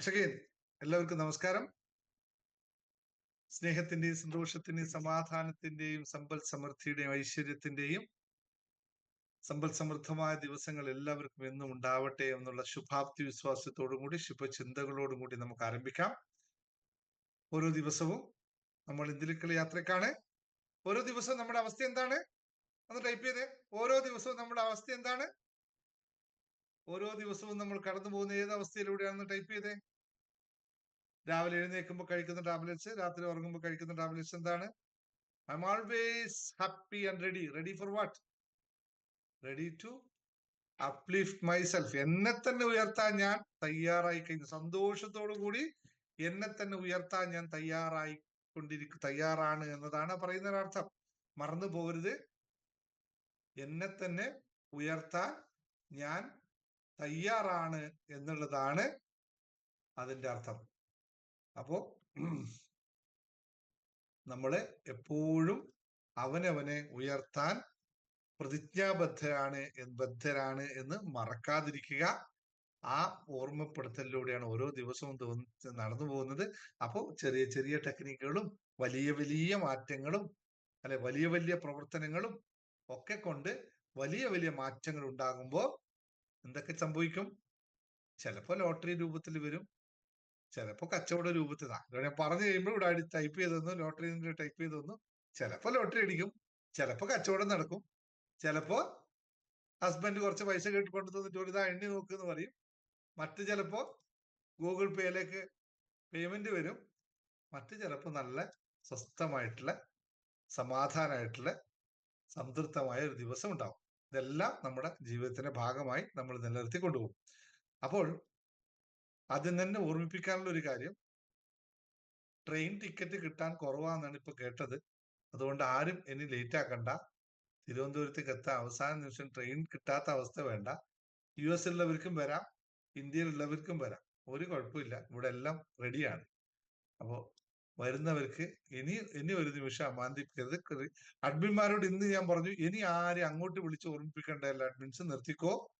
Once again എല്ലാവർക്കും നമസ്കാരം. സ്നേഹത്തിന്റെയും സന്തോഷത്തിന്റെയും സമാധാനത്തിന്റെയും സമ്പൽ സമൃദ്ധിയുടെയും ഐശ്വര്യത്തിന്റെയും സമ്പൽ സമൃദ്ധമായ ദിവസങ്ങൾ എല്ലാവർക്കും എന്നും ഉണ്ടാവട്ടെ എന്നുള്ള ശുഭാപ്തി വിശ്വാസത്തോടും കൂടി ശുഭചിന്തകളോടും കൂടി നമുക്ക് ആരംഭിക്കാം. ഓരോ ദിവസവും നമ്മൾ ഇന്ത്യയിലേക്കുള്ള യാത്രക്കാണ് ഓരോ ദിവസവും നമ്മുടെ അവസ്ഥ എന്താണ്? ഒന്ന് ടൈപ്പ് ചെയ്തേ. ഓരോ ദിവസവും നമ്മുടെ അവസ്ഥ എന്താണ്? ഓരോ ദിവസവും നമ്മൾ കടന്നു പോകുന്ന ഏത് അവസ്ഥയിലൂടെയാണെന്ന് ടൈപ്പ് ചെയ്തേ. രാവിലെ എഴുന്നേൽക്കുമ്പോൾ കഴിക്കുന്ന ടാബ്ലറ്റ്സ് രാത്രി ഉറങ്ങുമ്പോൾ കഴിക്കുന്ന ടാബ്ലറ്റ്സ് എന്താണ്? I am always happy and ready ready for what ready to uplift myself എന്നെ തന്നെ ഉയർത്താൻ ഞാൻ തയ്യാറായി കഴിഞ്ഞു. സന്തോഷത്തോടു കൂടി എന്നെ തന്നെ ഉയർത്താൻ ഞാൻ തയ്യാറായി കൊണ്ടിരിക്കും തയ്യാറാണ് എന്നതാണ് പറയുന്ന അർത്ഥം. മറന്നു പോകരുത്. എന്നെ തന്നെ ഉയർത്താൻ ഞാൻ തയ്യാറാണ് എന്നുള്ളതാണ് അതിന്റെ അർത്ഥം. അപ്പോ നമ്മൾ എപ്പോഴും അവനവനെ ഉയർത്താൻ പ്രതിജ്ഞാബദ്ധരാണ് ബദ്ധരാണ് എന്ന് മറക്കാതിരിക്കുക. ആ ഓർമ്മപ്പെടുത്തലിലൂടെയാണ് ഓരോ ദിവസവും നടന്നു പോകുന്നത്. അപ്പോൾ ചെറിയ ചെറിയ ടെക്നിക്കുകളും വലിയ വലിയ മാറ്റങ്ങളും അല്ലെ വലിയ വലിയ പ്രവർത്തനങ്ങളും ഒക്കെ കൊണ്ട് വലിയ വലിയ മാറ്റങ്ങൾ ഉണ്ടാകുമ്പോൾ എന്തൊക്കെ സംഭവിക്കും? ചിലപ്പോൾ ലോട്ടറി രൂപത്തിൽ വരും. ചിലപ്പോൾ കച്ചവട രൂപത്തിലാണ് ഞാൻ പറഞ്ഞു കഴിയുമ്പോൾ ഇവിടെ അടി ടൈപ്പ് ചെയ്തൊന്നും തന്നു ലോട്ടറി ടൈപ്പ് ചെയ്തൊന്നും തന്നു. ചിലപ്പോൾ ലോട്ടറി അടിക്കും ചിലപ്പോൾ കച്ചവടം നടക്കും. ചിലപ്പോ ഹസ്ബൻഡ് കുറച്ച് പൈസ കേട്ടുകൊണ്ട് തന്നിട്ട് ഒരു ഇതാ എണ്ണി നോക്കുന്ന് പറയും. മറ്റു ചിലപ്പോ ഗൂഗിൾ പേയിലേക്ക് പേയ്മെന്റ് വരും. മറ്റു ചിലപ്പോൾ നല്ല സ്വസ്ഥമായിട്ടുള്ള സമാധാനമായിട്ടുള്ള സംതൃപ്തമായ ഒരു ദിവസം ഉണ്ടാവും. ഇതെല്ലാം നമ്മുടെ ജീവിതത്തിന്റെ ഭാഗമായി നമ്മൾ നിലനിർത്തി കൊണ്ടുപോകും. അപ്പോൾ ആദ്യം തന്നെ ഓർമ്മിപ്പിക്കാനുള്ള ഒരു കാര്യം. ട്രെയിൻ ടിക്കറ്റ് കിട്ടാൻ കുറവാണെന്നാണ് ഇപ്പൊ കേട്ടത്. അതുകൊണ്ട് ആരും ഇനി ലേറ്റ് ആക്കണ്ട. തിരുവനന്തപുരത്തേക്ക് എത്താൻ അവസാന നിമിഷം ട്രെയിൻ കിട്ടാത്ത അവസ്ഥ വേണ്ട. യു എസ് ഉള്ളവർക്കും വരാം. ഇന്ത്യയിലുള്ളവർക്കും വരാം. ഒരു കുഴപ്പമില്ല. ഇവിടെ എല്ലാം റെഡിയാണ് അപ്പോ വരുന്നവർക്ക് ഇനി ഇനി ഒരു നിമിഷം അമാന്തിപ്പിക്കരുത്. അഡ്മിന്മാരോട് ഇന്ന് ഞാൻ പറഞ്ഞു ഇനി ആരും അങ്ങോട്ട് വിളിച്ച് ഓർമ്മിപ്പിക്കേണ്ടല്ല അഡ്മിൻസ് നിർത്തിക്കോ.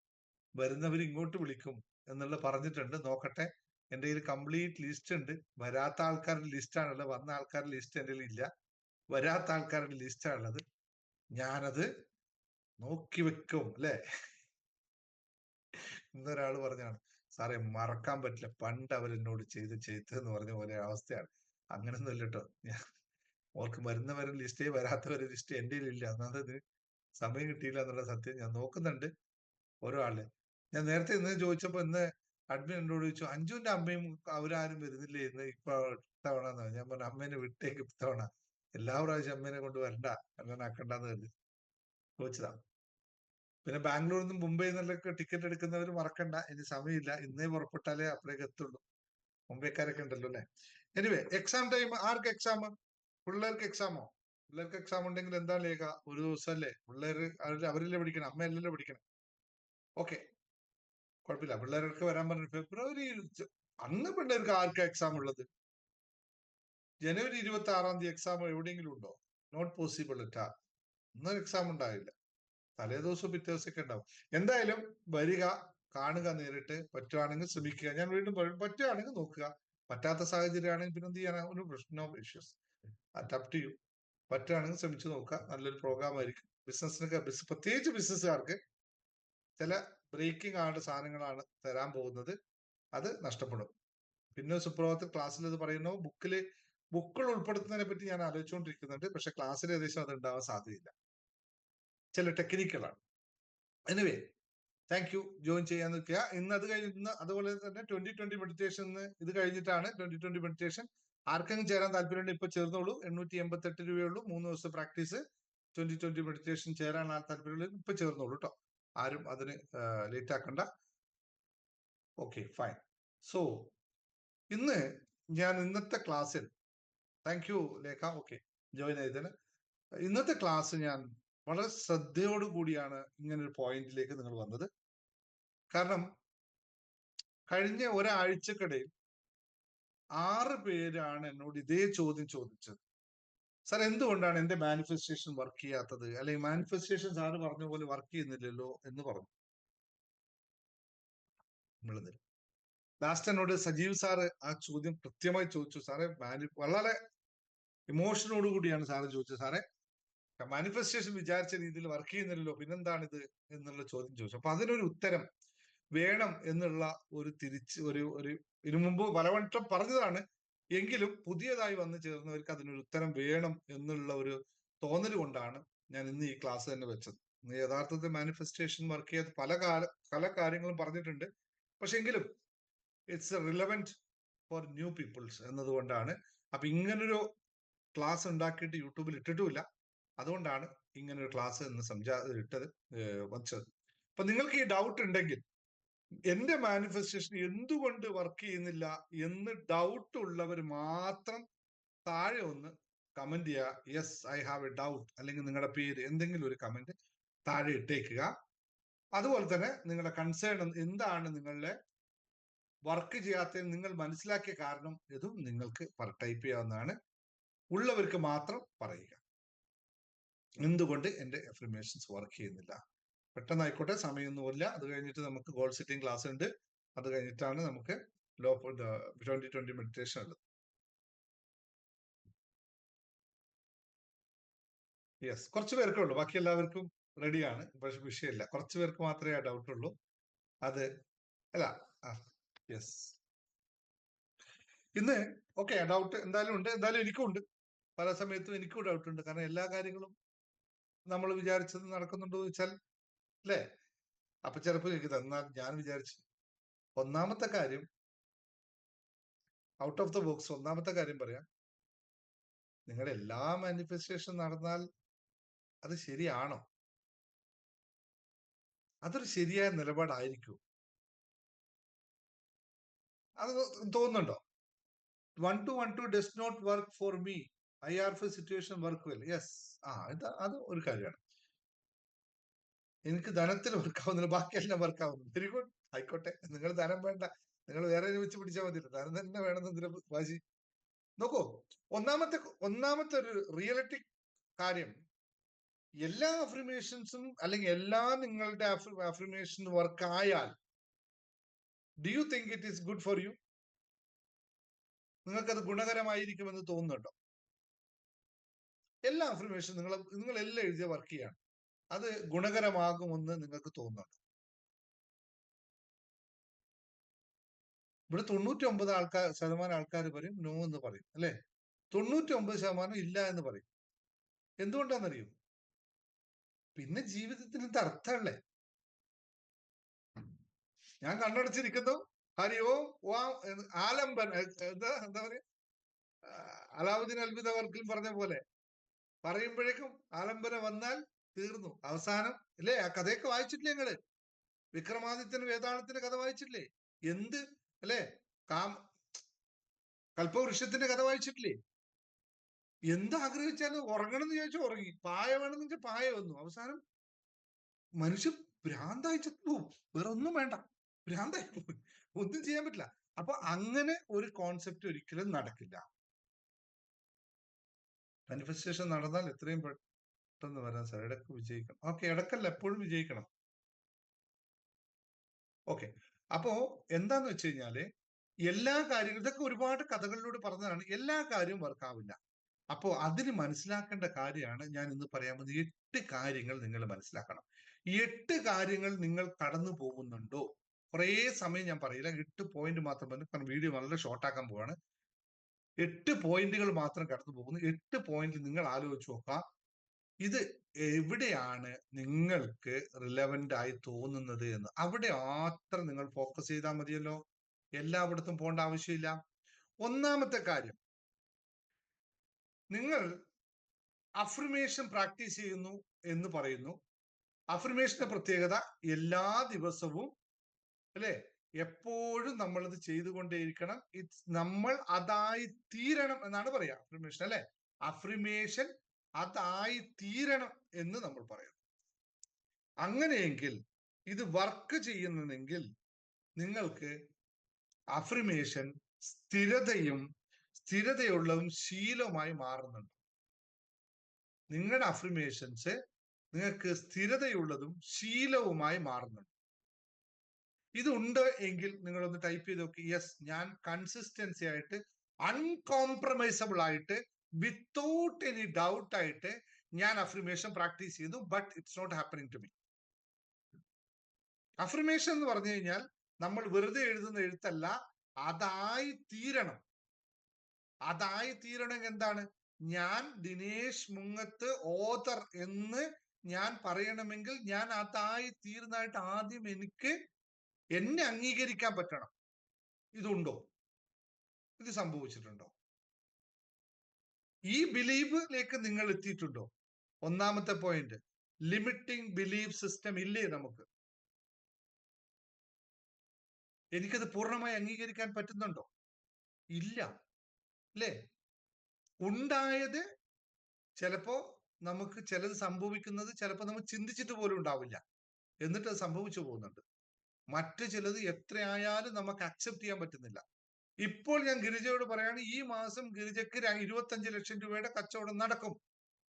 വരുന്നവർ ഇങ്ങോട്ട് വിളിക്കും. എന്നുള്ള പറഞ്ഞിട്ടുണ്ട്. നോക്കട്ടെ. എന്റെ കയ്യിൽ കംപ്ലീറ്റ് ലിസ്റ്റ് ഉണ്ട്. വരാത്ത ആൾക്കാരുടെ ലിസ്റ്റ് ആണുള്ളത്. വന്ന ആൾക്കാരുടെ ലിസ്റ്റ് എന്റെ ഇല്ല. വരാത്ത ആൾക്കാരുടെ ലിസ്റ്റ് ആണുള്ളത്. ഞാനത് നോക്കി വെക്കും അല്ലേ? ഇന്നൊരാൾ പറഞ്ഞാണ് സാറേ മറക്കാൻ പറ്റില്ല. പണ്ട് അവരെന്നോട് ചെയ്ത് ചെയ്ത് എന്ന് പറഞ്ഞ പോലെ അവസ്ഥയാണ്. അങ്ങനൊന്നും ഇല്ല കേട്ടോ ഞാൻ ഓർക്ക് വരുന്നവരെ ലിസ്റ്റേ വരാത്തവരെ ലിസ്റ്റ് എന്റെ ഇല്ല. അന്നത് സമയം കിട്ടിയില്ല എന്നുള്ള സത്യം ഞാൻ നോക്കുന്നുണ്ട്. ഓരോ ആളെ ഞാൻ നേരത്തെ ഇന്ന് ചോദിച്ചപ്പോ ഇന്ന് അഡ്മിൻ എന്നോട് ചോദിച്ചു അഞ്ജുവിന്റെ അമ്മയും അവരാരും വരുന്നില്ലേ ഇന്ന് ഇപ്പൊ ഇത്തവണ ഞാൻ പറഞ്ഞു അമ്മേനെ വിട്ടേക്ക് ഇത്തവണ. എല്ലാ പ്രാവശ്യം അമ്മേനെ കൊണ്ട് വരണ്ട. അങ്ങനെ ആക്കണ്ടെന്ന് കരുതി. ചോദിച്ചതാ. പിന്നെ ബാംഗ്ലൂരിൽ നിന്നും മുംബൈ നിന്നൊക്കെ ടിക്കറ്റ് എടുക്കുന്നവർ മറക്കണ്ട. ഇനി സമയമില്ല. ഇന്നേ പുറപ്പെട്ടാലേ അപ്പോഴേക്ക് എത്തുള്ളൂ. മുംബൈക്കാരൊക്കെ ഉണ്ടല്ലോ അല്ലെ? എനിവേ എക്സാം ടൈം ആർക്ക് എക്സാം പിള്ളേർക്ക് എക്സാമോ പിള്ളേർക്ക് എക്സാം ഉണ്ടെങ്കിൽ എന്താ ലേഖ? ഒരു ദിവസം അല്ലേ പിള്ളേർ അവരല്ലേ പഠിക്കണം? അമ്മയല്ലല്ലോ പഠിക്കണം. ഓക്കെ കുഴപ്പമില്ല. പിള്ളേർക്ക് വരാൻ പറഞ്ഞു ഫെബ്രുവരി അന്ന് പിള്ളേർക്ക് ആർക്കാ എക്സാം ഉള്ളത്? ജനുവരി ഇരുപത്തി ആറാം തീയതി എക്സാം എവിടെയെങ്കിലും ഉണ്ടോ? നോട്ട് പോസിബിൾ അറ്റാ ഒന്നും എക്സാം ഉണ്ടാവില്ല തലേ ദിവസം പിറ്റേ ദിവസമൊക്കെ ഉണ്ടാവും. എന്തായാലും വരിക കാണുക നേരിട്ട്. പറ്റുവാണെങ്കിൽ ശ്രമിക്കുക. ഞാൻ വീണ്ടും പറയും പറ്റുവാണെങ്കിൽ നോക്കുക. പറ്റാത്ത സാഹചര്യമാണെങ്കിൽ പിന്നെ എന്ത് ചെയ്യാനാ? ഒരു പ്രശ്നോ ഇഷ്യൂസ് അഡാപ്റ്റ് ചെയ്യും പറ്റുവാണെങ്കിൽ ശ്രമിച്ചു നോക്കുക. നല്ലൊരു പ്രോഗ്രാം ആയിരിക്കും. ബിസിനസ്സിനൊക്കെ പ്രത്യേകിച്ച് ബിസിനസ്സുകാർക്ക് ചില ബ്രേക്കിംഗ് ആയിട്ട് സാധനങ്ങളാണ് തരാൻ പോകുന്നത്. അത് നഷ്ടപ്പെടും. പിന്നെ സുപ്രഭാതത്തിൽ ക്ലാസ്സിൽ ഇത് പറയുന്നു ബുക്കിൽ ബുക്കുകൾ ഉൾപ്പെടുത്തുന്നതിനെ പറ്റി ഞാൻ ആലോചിച്ചുകൊണ്ടിരിക്കുന്നുണ്ട്. പക്ഷെ ക്ലാസ്സിൽ ഏകദേശം അത് ഉണ്ടാവാൻ സാധ്യതയില്ല. ചില ടെക്നിക്കുകളാണ്. എനിവേ താങ്ക് യു ജോയിൻ ചെയ്യാൻ നിൽക്കുക. ഇന്ന് അത് കഴിഞ്ഞ് ഇന്ന് അതുപോലെ തന്നെ ട്വന്റി ട്വന്റി മെഡിറ്റേഷൻ ഇത് കഴിഞ്ഞിട്ടാണ് ട്വന്റി ട്വന്റി മെഡിറ്റേഷൻ ആർക്കെങ്കിലും ചേരാൻ താല്പര്യമുണ്ട് ഇപ്പൊ ചേർന്നോളൂ. എണ്ണൂറ്റി എൺപത്തെട്ട് രൂപയുള്ളൂ മൂന്ന് ദിവസത്തെ പ്രാക്ടീസ്. ട്വന്റി ട്വന്റി മെഡിറ്റേഷൻ ചേരാൻ താല്പര്യമുള്ള ഇപ്പൊ ചേർന്നോളൂ കേട്ടോ ആരും അതിന് ലേറ്റ് ആക്കണ്ട. ഓക്കെ ഫൈൻ സോ ഇന്ന് ഞാൻ ഇന്നത്തെ ക്ലാസ്സിൽ thank you Lekha. Okay join ചെയ്തതിന് ഇന്നത്തെ ക്ലാസ് ഞാൻ വളരെ ശ്രദ്ധയോടു കൂടിയാണ് ഇങ്ങനെ ഒരു പോയിന്റിലേക്ക് നിങ്ങൾ വന്നത്. കാരണം കഴിഞ്ഞ ഒരാഴ്ചക്കിടയിൽ ആറ് പേരാണ് എന്നോട് ഇതേ ചോദ്യം ചോദിച്ചത്. സാർ എന്തുകൊണ്ടാണ് എന്റെ മാനിഫെസ്റ്റേഷൻ വർക്ക് ചെയ്യാത്തത്? അല്ലെങ്കിൽ മാനിഫെസ്റ്റേഷൻ സാറ് പറഞ്ഞ പോലെ വർക്ക് ചെയ്യുന്നില്ലല്ലോ എന്ന് പറഞ്ഞു. ലാസ്റ്റ് എന്നോട് സജീവ് സാറ് ആ ചോദ്യം കൃത്യമായി ചോദിച്ചു. സാറെ മാനി വളരെ ഇമോഷനോട് കൂടിയാണ് സാറ് ചോദിച്ചത്. സാറേ മാനിഫെസ്റ്റേഷൻ വിചാരിച്ച രീതിയിൽ വർക്ക് ചെയ്യുന്നില്ലല്ലോ പിന്നെന്താണ് ഇത് എന്നുള്ള ചോദ്യം ചോദിച്ചു. അപ്പൊ അതിനൊരു ഉത്തരം വേണം എന്നുള്ള ഒരു തിരിച്ച് ഒരു ഒരു ഇതിനു മുമ്പ് പലവട്ടം പറഞ്ഞതാണ്. എങ്കിലും പുതിയതായി വന്നു ചേർന്നവർക്ക് അതിനൊരു ഉത്തരം വേണം എന്നുള്ള ഒരു തോന്നൽ കൊണ്ടാണ് ഞാൻ ഇന്ന് ഈ ക്ലാസ് തന്നെ വെച്ചത്. ഇന്ന് യഥാർത്ഥത്തിൽ മാനിഫെസ്റ്റേഷൻ വർക്ക് ചെയ്ത് പല കാല പല കാര്യങ്ങളും പറഞ്ഞിട്ടുണ്ട്. പക്ഷെ എങ്കിലും it's relevant for new peoples എന്നതുകൊണ്ടാണ്. അപ്പൊ ഇങ്ങനൊരു ക്ലാസ് ഉണ്ടാക്കിയിട്ട് യൂട്യൂബിൽ ഇട്ടിട്ടുമില്ല. അതുകൊണ്ടാണ് ഇങ്ങനൊരു ക്ലാസ് എന്ന് സംജാ ഇട്ടത് വച്ചത്. അപ്പൊ നിങ്ങൾക്ക് ഈ ഡൗട്ട് ഉണ്ടെങ്കിൽ എന്റെ മാനിഫെസ്റ്റേഷൻ എന്തുകൊണ്ട് വർക്ക് ചെയ്യുന്നില്ല എന്ന് ഡൗട്ട് ഉള്ളവർ മാത്രം താഴെ ഒന്ന് കമന്റ് ചെയ്യുക yes I have a doubt അല്ലെങ്കിൽ നിങ്ങളുടെ പേര് എന്തെങ്കിലും ഒരു കമന്റ് താഴെ ഇട്ടേക്കുക. അതുപോലെ തന്നെ നിങ്ങളുടെ കൺസേൺ എന്താണ് നിങ്ങളുടെ വർക്ക് ചെയ്യാത്ത നിങ്ങൾ മനസ്സിലാക്കിയ കാരണം ഇതും നിങ്ങൾക്ക് ടൈപ്പ് ചെയ്യാവുന്നതാണ്. ഉള്ളവർക്ക് മാത്രം പറയുക. എന്തുകൊണ്ട് എന്റെ എഫർമേഷൻസ് വർക്ക് ചെയ്യുന്നില്ല? പെട്ടെന്നായിക്കോട്ടെ സമയമൊന്നുമില്ല അത് കഴിഞ്ഞിട്ട് നമുക്ക് ഗോൾ സെറ്റിംഗ് ക്ലാസ് ഉണ്ട്. അത് കഴിഞ്ഞിട്ടാണ് നമുക്ക് ലോ ട്വന്റി ട്വന്റി മെഡിറ്റേഷൻ ഉള്ളത്. യെസ് കുറച്ച് പേർക്കേ ഉള്ളൂ. ബാക്കി എല്ലാവർക്കും റെഡിയാണ് പക്ഷെ വിഷയമില്ല. കുറച്ച് പേർക്ക് മാത്രമേ ആ ഡൗട്ട് ഉള്ളൂ. അത് അല്ല യെസ് ഇന്ന് ഓക്കെ ഡൗട്ട് എന്തായാലും ഉണ്ട്. എന്തായാലും എനിക്കും ഉണ്ട്. പല സമയത്തും എനിക്കും ഡൗട്ട് ഉണ്ട്. കാരണം എല്ലാ കാര്യങ്ങളും നമ്മൾ വിചാരിച്ചത് നടക്കുന്നുണ്ടോ എന്ന് വെച്ചാൽ അല്ലേ അപ്പൊ ചിലപ്പോൾ എനിക്ക് എന്നാൽ ഞാൻ വിചാരിച്ചു ഒന്നാമത്തെ കാര്യം ഔട്ട് ഓഫ് ദ ബോക്സ് ഒന്നാമത്തെ കാര്യം പറയാം. നിങ്ങളുടെ എല്ലാ മാനിഫെസ്റ്റേഷൻ നടന്നാൽ അത് ശരിയാണോ? അതൊരു ശരിയായ നിലപാടായിരിക്കും? അത് തോന്നുന്നുണ്ടോ? One two one two does not work for me I are for situation work well yes ആ ഇത് അത് ഒരു കാര്യമാണ്. എനിക്ക് ധനത്തിൽ വർക്ക് ആവുന്നില്ല ബാക്കിയെല്ലാം വർക്ക് ആവുന്നു വെരി ഗുഡ് ആയിക്കോട്ടെ. നിങ്ങൾ ധനം വേണ്ട. നിങ്ങൾ വേറെ വെച്ച് പിടിച്ചാൽ മതിയല്ലോ. ധനം തന്നെ വേണമെന്ന് വാശി? നോക്കൂ ഒന്നാമത്തെ ഒന്നാമത്തെ ഒരു റിയലിറ്റി കാര്യം എല്ലാ അഫ്രിമേഷൻസും അല്ലെങ്കിൽ എല്ലാ നിങ്ങളുടെ അഫ്രിമേഷൻ വർക്ക് ആയാൽ do you think it is good for you നിങ്ങൾക്കത് ഗുണകരമായിരിക്കുമെന്ന് തോന്നുന്നുണ്ടോ? എല്ലാ അഫർമേഷൻ നിങ്ങൾ നിങ്ങൾ എല്ലാം എഴുതിയ വർക്ക് ചെയ്യാണ്. അത് ഗുണകരമാകുമെന്ന് നിങ്ങൾക്ക് തോന്നുന്നുണ്ട്? ഇവിടെ തൊണ്ണൂറ്റി ഒമ്പത് ആൾക്കാർ ശതമാനം ആൾക്കാർ പറയും നോ എന്ന് പറയും അല്ലെ? തൊണ്ണൂറ്റി ഒമ്പത് ശതമാനം ഇല്ല എന്ന് പറയും. എന്തുകൊണ്ടാണെന്നറിയും? പിന്നെ ജീവിതത്തിന് ഇത് അർത്ഥമല്ലേ? ഞാൻ കണ്ണടച്ചിരിക്കുന്നു. ഹരി ഓം വാ ആലംബൻ എന്താ എന്താ പറയാ അലാവുദ്ദീൻ വർക്കിൽ പറഞ്ഞ പോലെ. പറയുമ്പോഴേക്കും ആലംബന വന്നാൽ തീർന്നു. അവസാനം അല്ലേ ആ കഥയൊക്കെ വായിച്ചിട്ടില്ലേ നിങ്ങൾ? വിക്രമാദിത്യൻ വേതാളത്തിന്റെ കഥ വായിച്ചിട്ടില്ലേ? എന്ത്? അല്ലേ? കാം കൽപ്പവൃക്ഷത്തിന്റെ കഥ വായിച്ചിട്ടില്ലേ? എന്ത് ആഗ്രഹിച്ചാലും ഉറങ്ങണം എന്ന് ചോദിച്ചാൽ ഉറങ്ങി. പായ വേണമെന്ന് വെച്ചാൽ പായ വന്നു. അവസാനം മനുഷ്യൻ ഭ്രാന്തായി ചത്തുപോകും വേറെ ഒന്നും വേണ്ട. ഭ്രാന്തായി പോകും ഒന്നും ചെയ്യാൻ പറ്റില്ല. അപ്പൊ അങ്ങനെ ഒരു കോൺസെപ്റ്റ് ഒരിക്കലും നടക്കില്ല. മാനിഫെസ്റ്റേഷൻ നടന്നാൽ എത്രയും പെട്ടെന്ന് വരാൻ സാർ ഇടയ്ക്ക് വിജയിക്കണം. ഓക്കെ ഇടക്കല്ല എപ്പോഴും വിജയിക്കണം. ഓക്കെ. അപ്പോ എന്താന്ന് വെച്ച് കഴിഞ്ഞാൽ എല്ലാ കാര്യങ്ങളും ഇതൊക്കെ ഒരുപാട് കഥകളിലൂടെ പറഞ്ഞതാണ് എല്ലാ കാര്യവും വർക്കാവില്ല അപ്പോ അതിന് മനസ്സിലാക്കേണ്ട കാര്യമാണ് ഞാൻ ഇന്ന് പറയാൻ പോകുന്നത്. എട്ട് കാര്യങ്ങൾ നിങ്ങൾ മനസ്സിലാക്കണം. എട്ട് കാര്യങ്ങൾ നിങ്ങൾ കടന്നു പോകുന്നുണ്ടോ? കുറേ സമയം ഞാൻ പറയില്ല. എട്ട് പോയിന്റ് മാത്രം പറഞ്ഞു കാരണം വീഡിയോ വളരെ ഷോർട്ട് ആക്കാൻ പോവാണ്. എട്ട് പോയിന്റുകൾ മാത്രം കടന്നു പോകുന്നു. എട്ട് പോയിന്റ് നിങ്ങൾ ആലോചിച്ച് നോക്കാം ഇത് എവിടെയാണ് നിങ്ങൾക്ക് റിലവന്റ് ആയി തോന്നുന്നത് എന്ന്? അവിടെ മാത്രം നിങ്ങൾ ഫോക്കസ് ചെയ്താൽ മതിയല്ലോ. എല്ലായിടത്തും പോകേണ്ട ആവശ്യമില്ല. ഒന്നാമത്തെ കാര്യം. നിങ്ങൾ അഫർമേഷൻ പ്രാക്ടീസ് ചെയ്യുന്നു എന്ന് പറയുന്നു. അഫർമേഷന്റെ പ്രത്യേകത എല്ലാ ദിവസവും അല്ലെ? എപ്പോഴും നമ്മൾ ഇത് ചെയ്തുകൊണ്ടേയിരിക്കണം. ഇറ്റ്സ് നമ്മൾ അതായി തീരണം എന്നാണ് പറയാ. അഫർമേഷൻ അല്ലെ? അഫർമേഷൻ അതായി തീരണം എന്ന് നമ്മൾ പറയുന്നു. അങ്ങനെയെങ്കിൽ ഇത് വർക്ക് ചെയ്യുന്നതെങ്കിൽ നിങ്ങൾക്ക് അഫ്രിമേഷൻ സ്ഥിരതയും സ്ഥിരതയുള്ളതും ശീലവുമായി മാറുന്നുണ്ട്. നിങ്ങളുടെ അഫ്രിമേഷൻസ് നിങ്ങൾക്ക് സ്ഥിരതയുള്ളതും ശീലവുമായി മാറുന്നുണ്ട്. ഇതുണ്ട് എങ്കിൽ നിങ്ങളൊന്ന് ടൈപ്പ് ചെയ്ത് നോക്കി. യെസ് ഞാൻ കൺസിസ്റ്റൻസി ആയിട്ട് അൺകോംപ്രമൈസബിൾ ആയിട്ട് വിത്തൗട്ട് എനി ഡൗട്ട് ആയിട്ട് ഞാൻ അഫർമേഷൻ പ്രാക്ടീസ് ചെയ്തു but it's not happening to me affirmation എന്ന് പറഞ്ഞു കഴിഞ്ഞാൽ നമ്മൾ വെറുതെ എഴുതുന്ന എഴുത്തല്ല അതായി തീരണം. അതായി തീരണം എന്താണ്? ഞാൻ ദിനേശ് മുങ്ങത്ത് ഓതർ എന്ന് ഞാൻ പറയണമെങ്കിൽ ഞാൻ അതായി തീർന്നതായിട്ട് ആദ്യം എനിക്ക് എന്നെ അംഗീകരിക്കാൻ പറ്റണം. ഇതുണ്ടോ? ഇത് സംഭവിച്ചിട്ടുണ്ടോ? ഈ ബിലീവിലേക്ക് നിങ്ങൾ എത്തിയിട്ടുണ്ടോ? ഒന്നാമത്തെ പോയിന്റ് ലിമിറ്റിംഗ് ബിലീഫ് സിസ്റ്റം ഇല്ലേ നമുക്ക്? എനിക്കത് പൂർണമായി അംഗീകരിക്കാൻ പറ്റുന്നുണ്ടോ? ഇല്ല. അല്ലേ ഉണ്ടായത് ചിലപ്പോ നമുക്ക് ചിലത് സംഭവിക്കുന്നത് ചിലപ്പോൾ നമ്മൾ ചിന്തിച്ചിട്ട് പോലും ഉണ്ടാവില്ല. എന്നിട്ട് അത് സംഭവിച്ചു പോകുന്നുണ്ട്. മറ്റു ചിലത് എത്രയായാലും നമുക്ക് അക്സെപ്റ്റ് ചെയ്യാൻ പറ്റുന്നില്ല. ഇപ്പോൾ ഞാൻ ഗിരിജയോട് പറയാണ് ഈ മാസം ഗിരിജയ്ക്ക് ഇരുപത്തഞ്ച് ലക്ഷം രൂപയുടെ കച്ചവടം നടക്കും.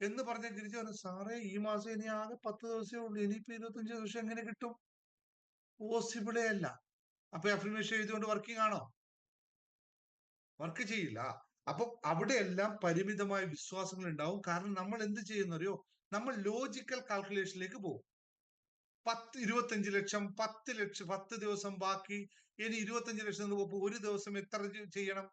എന്ന് പറഞ്ഞ ഗിരിജ പറഞ്ഞു സാറേ ഈ മാസം ഇനി ആകെ പത്ത് ദിവസമേ ഉള്ളൂ ഇനിയിപ്പോ ഇരുപത്തഞ്ച് ദിവസം എങ്ങനെ കിട്ടും? പോസിബിളേ അല്ല. അപ്പൊ അഫിമേഷൻ എഴുതിക്കൊണ്ട് വർക്കിംഗ് ആണോ? വർക്ക് ചെയ്യില്ല. അപ്പൊ അവിടെയെല്ലാം പരിമിതമായ വിശ്വാസങ്ങൾ ഉണ്ടാവും. കാരണം നമ്മൾ എന്ത് ചെയ്യുന്നറിയോ നമ്മൾ ലോജിക്കൽ കാൽക്കുലേഷനിലേക്ക് പോകും. പത്ത് ഇരുപത്തഞ്ച് ലക്ഷം പത്ത് ലക്ഷം പത്ത് ദിവസം ബാക്കി ഇനി ഇരുപത്തഞ്ച് ലക്ഷം രൂപ ഒരു ദിവസം എത്ര ചെയ്യണം?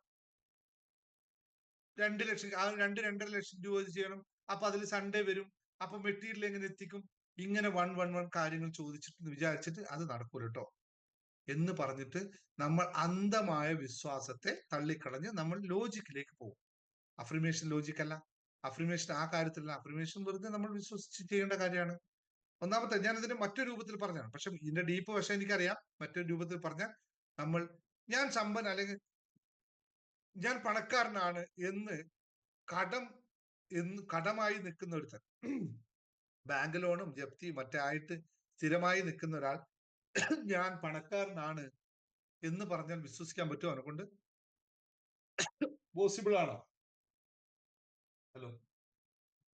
രണ്ട് ലക്ഷം ആ രണ്ട് രണ്ടര ലക്ഷം രൂപ ചെയ്യണം. അപ്പൊ അതിൽ സൺഡേ വരും. അപ്പൊ മെറ്റീരിയൽ എങ്ങനെ എത്തിക്കും? ഇങ്ങനെ വൺ വൺ വൺ കാര്യങ്ങൾ ചോദിച്ചിട്ട് വിചാരിച്ചിട്ട് അത് നടക്കൂല കേട്ടോ എന്ന് പറഞ്ഞിട്ട് നമ്മൾ അന്ധമായ വിശ്വാസത്തെ തള്ളിക്കളഞ്ഞ് നമ്മൾ ലോജിക്കിലേക്ക് പോകും. അഫ്രിമേഷൻ ലോജിക് അല്ല. അഫ്രിമേഷൻ ആ കാര്യത്തിലല്ല. അഫ്രിമേഷൻ വെറുതെ നമ്മൾ വിശ്വസിച്ച് ചെയ്യേണ്ട കാര്യമാണ്. ഒന്നാമത്തെ ഞാൻ ഇതിന്റെ മറ്റൊരു രൂപത്തിൽ പറഞ്ഞാണ് പക്ഷെ ഇതിന്റെ ഡീപ്പ് വശം എനിക്കറിയാം. മറ്റൊരു രൂപത്തിൽ പറഞ്ഞാൽ നമ്മൾ ഞാൻ സമ്പൻ അല്ലെങ്കിൽ ഞാൻ പണക്കാരനാണ് എന്ന് കടം എന്ന് കടമായി നിൽക്കുന്ന ഒരുത്തൻ. ബാങ്ക് ലോണും ജപ്തിയും മറ്റേ ആയിട്ട് സ്ഥിരമായി നിൽക്കുന്ന ഒരാൾ ഞാൻ പണക്കാരനാണ് എന്ന് പറഞ്ഞാൽ വിശ്വസിക്കാൻ പറ്റുമോ? അതുകൊണ്ട് പോസിബിൾ ആണോ? ഹലോ